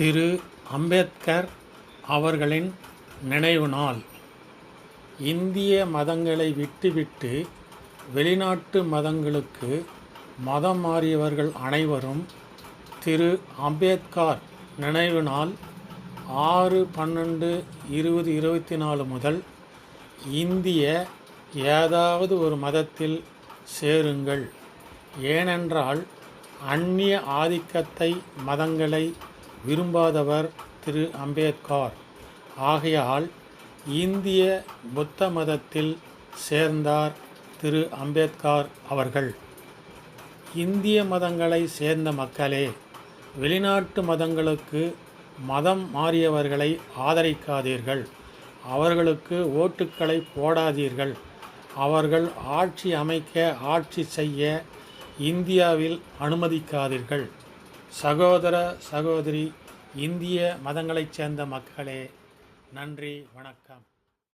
திரு அம்பேத்கர் அவர்களின் நினைவு நாள். இந்திய மதங்களை விட்டுவிட்டு வெளிநாட்டு மதங்களுக்கு மதம் மாறியவர்கள் அனைவரும் திரு அம்பேத்கர் நினைவு நாள் ஆறு பன்னெண்டு இருபது இருபத்தி நாலு முதல் இந்திய ஏதாவது ஒரு மதத்தில் சேருங்கள். ஏனென்றால் அந்நிய ஆதிக்கத்தை மதங்களை விரும்பாதவர் திரு. அம்பேத்கர். ஆகையால் இந்திய புத்த மதத்தில் சேர்ந்தார் திரு. அம்பேத்கர் அவர்கள். இந்திய மதங்களை சேர்ந்த மக்களே வெளிநாட்டு மதங்களுக்கு மதம் மாறியவர்களை ஆதரிக்காதீர்கள். அவர்களுக்கு ஓட்டுக்களை போடாதீர்கள். அவர்கள் ஆட்சி அமைக்க ஆட்சி செய்ய இந்தியாவில் அனுமதிக்காதீர்கள். சகோதர சகோதரி இந்திய மதங்களைச் சேர்ந்த மக்களே நன்றி வணக்கம்.